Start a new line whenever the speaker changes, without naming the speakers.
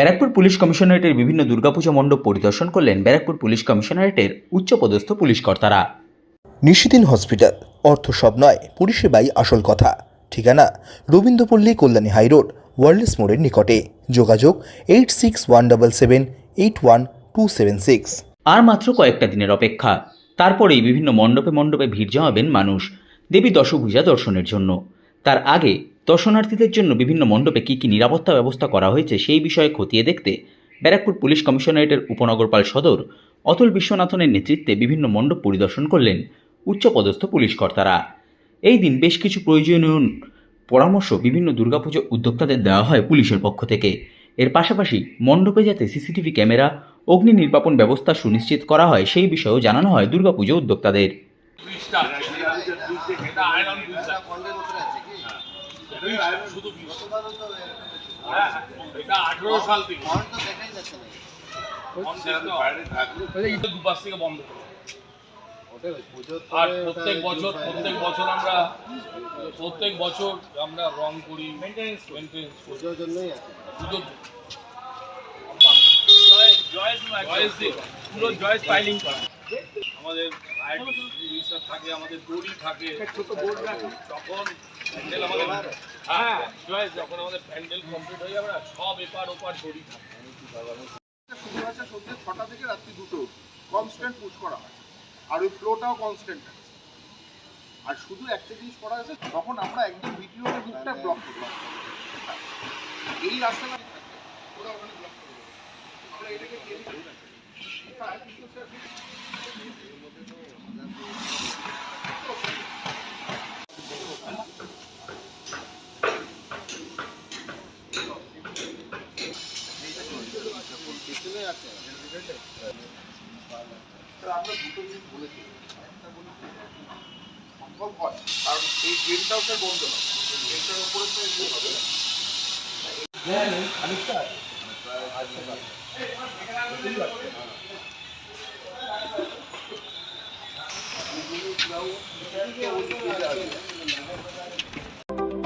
Barrackpore police কমিশনারেটের বিভিন্ন দুর্গাপুজো মণ্ডপ পরিদর্শন করলেন ব্যারাকপুর পুলিশ কমিশনারেটের উচ্চপদস্থ পুলিশ কর্তারা
নিশিদিন হসপিটাল অর্থ সব নয় পরিষেবাই আসল কথা। ঠিকানা রবীন্দ্রপল্লী কল্যাণী হাইরোড ওয়ার্ল্ডস মোড়ের নিকটে। যোগাযোগ eight six one double seven eight one two seven six.
আর মাত্র কয়েকটা দিনের অপেক্ষা। তারপরেই বিভিন্ন মণ্ডপে মণ্ডপে ভিড় জমাবেন মানুষ। দেবী দশভূজা দর্শনের জন্য। তার আগে দর্শনার্থীদের জন্য বিভিন্ন মণ্ডপে কী কী নিরাপত্তা ব্যবস্থা করা হয়েছে সেই বিষয়ে খতিয়ে দেখতে ব্যারাকপুর পুলিশ কমিশনারেটের উপনগরপাল সদর অতুল বিশ্বনাথনের নেতৃত্বে বিভিন্ন মণ্ডপ পরিদর্শন করলেন উচ্চপদস্থ পুলিশ কর্তারা। এই দিন বেশ কিছু প্রয়োজনীয় পরামর্শ বিভিন্ন দুর্গাপুজো উদ্যোক্তাদের দেওয়া হয় পুলিশের পক্ষ থেকে। এর পাশাপাশি মণ্ডপে যাতে সিসিটিভি ক্যামেরা, অগ্নি নির্বাপন ব্যবস্থা সুনিশ্চিত করা হয় সেই বিষয়েও জানানো হয় দুর্গাপুজো উদ্যোক্তাদের।
প্রত্যেক বছর প্রত্যেক বছর আমরা প্রত্যেক বছর আমরা রং করি মেনটেন্স মেনটেন্স পুজোর জন্যই জয়েস ফাইলিং করা আমাদের থাকে আমাদের দড়ি থাকে প্যান্ডেল আমাদের হ্যাঁ। জয়েস যখন আমাদের প্যান্ডেল কমপ্লিট হয়ে যাবে সব এপার ওপার দড়ি থাকে।
শুরু আছে সন্ধ্যে ছটা থেকে রাত্রি দুটো কনস্ট্যান্ট পুশ করা হয়। আর ওই ফ্লোটাও কনস্ট্যান্ট আছে। আর শুধু একটা জিনিস করা হয়েছে তখন আমরা একদম ভিডিওতে বুকটা ব্লক করলাম এই রাস্তাটা ওরা ওখানে ব্লক করে আমরা এটাকে আমরা দুটো জিনিস বলেছি। একটা বলি সম্ভব হয় কারণ এই গেমটাও স্যার বন্ধ হয় গেমটার উপরে তো ইয়ে হবে। না